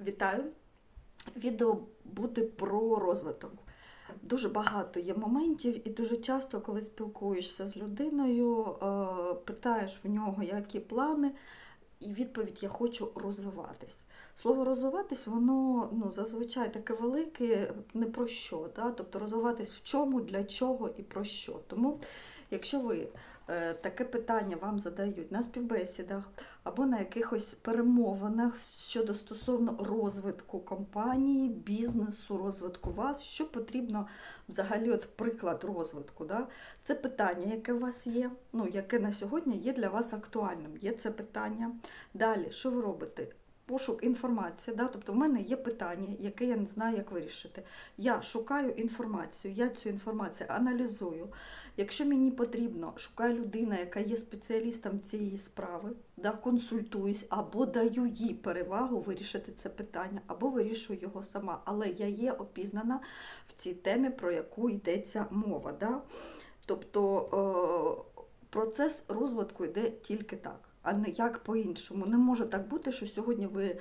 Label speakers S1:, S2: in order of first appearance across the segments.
S1: Вітаю! Відео буде про розвиток. Дуже багато є моментів, і дуже часто, коли спілкуєшся з людиною, е, питаєш в нього, які плани, і відповідь Я хочу розвиватись. Слово розвиватись, воно ну, зазвичай таке велике, не про що. Да? Тобто розвиватись в чому, для чого і про що. Тому, якщо ви е, таке питання вам задають на співбесідах або на якихось перемовинах щодо стосовно розвитку компанії, бізнесу, розвитку вас, що потрібно взагалі, от приклад розвитку. Да? Це питання, яке у вас є, ну, яке на сьогодні є для вас актуальним. Є це питання. Далі, що ви робите? Пошук інформації, да? тобто в мене є питання, яке я не знаю, як вирішити. Я шукаю інформацію, я цю інформацію аналізую. Якщо мені потрібно, шукаю людину, яка є спеціалістом цієї справи, да? консультуюсь або даю їй перевагу вирішити це питання, або вирішую його сама. Але я є опізнана в цій темі, про яку йдеться мова. Да? Тобто е- процес розвитку йде тільки так а не як по-іншому. Не може так бути, що сьогодні ви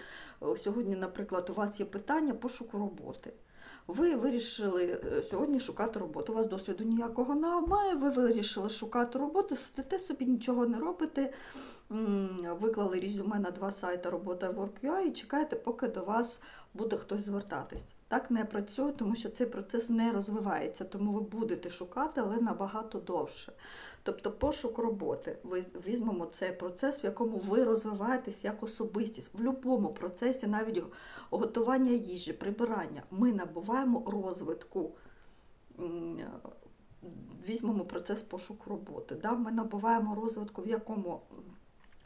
S1: сьогодні, наприклад, у вас є питання пошуку роботи. Ви вирішили е, сьогодні шукати роботу. У вас досвіду ніякого немає, ви вирішили шукати роботу, сидите собі, нічого не робите, виклали резюме на два сайти робота Work.ua і чекаєте, поки до вас буде хтось звертатись. Так не працює, тому що цей процес не розвивається, тому ви будете шукати, але набагато довше. Тобто пошук роботи. Ви візьмемо цей процес, в якому ви розвиваєтесь як особистість. В будь-якому процесі, навіть готування їжі, прибирання, ми набуваємо розвитку. Візьмемо процес пошуку роботи. Да? Ми набуваємо розвитку в якому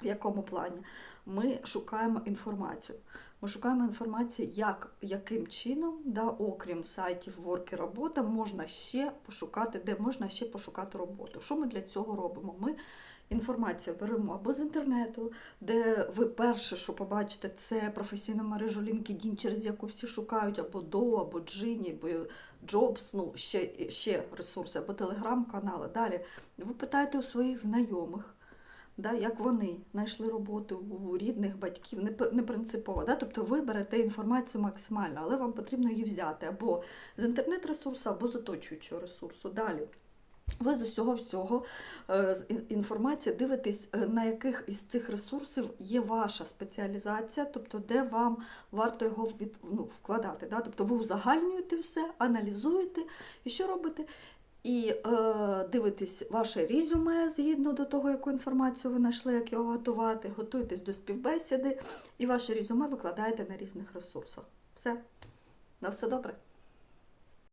S1: в якому плані? Ми шукаємо інформацію. Ми шукаємо інформацію, як, яким чином, да, окрім сайтів і робота, можна ще пошукати, де можна ще пошукати роботу. Що ми для цього робимо? Ми інформацію беремо або з інтернету, де ви перше, що побачите, це професійну мережу LinkedIn, через яку всі шукають, або Do, або Gini, або Jobs, ну, ще, ще ресурси, або телеграм-канали. Далі ви питаєте у своїх знайомих да, як вони знайшли роботу у рідних батьків, не, не принципово. Да? Тобто ви берете інформацію максимально, але вам потрібно її взяти або з інтернет-ресурсу, або з оточуючого ресурсу. Далі. Ви з усього всього е, з інформації дивитесь, е, на яких із цих ресурсів є ваша спеціалізація, тобто де вам варто його від, ну, вкладати. Да? Тобто ви узагальнюєте все, аналізуєте і що робите? І е, дивитесь ваше резюме згідно до того, яку інформацію ви знайшли, як його готувати, готуйтесь до співбесіди, і ваше резюме викладаєте на різних ресурсах. Все. На все добре.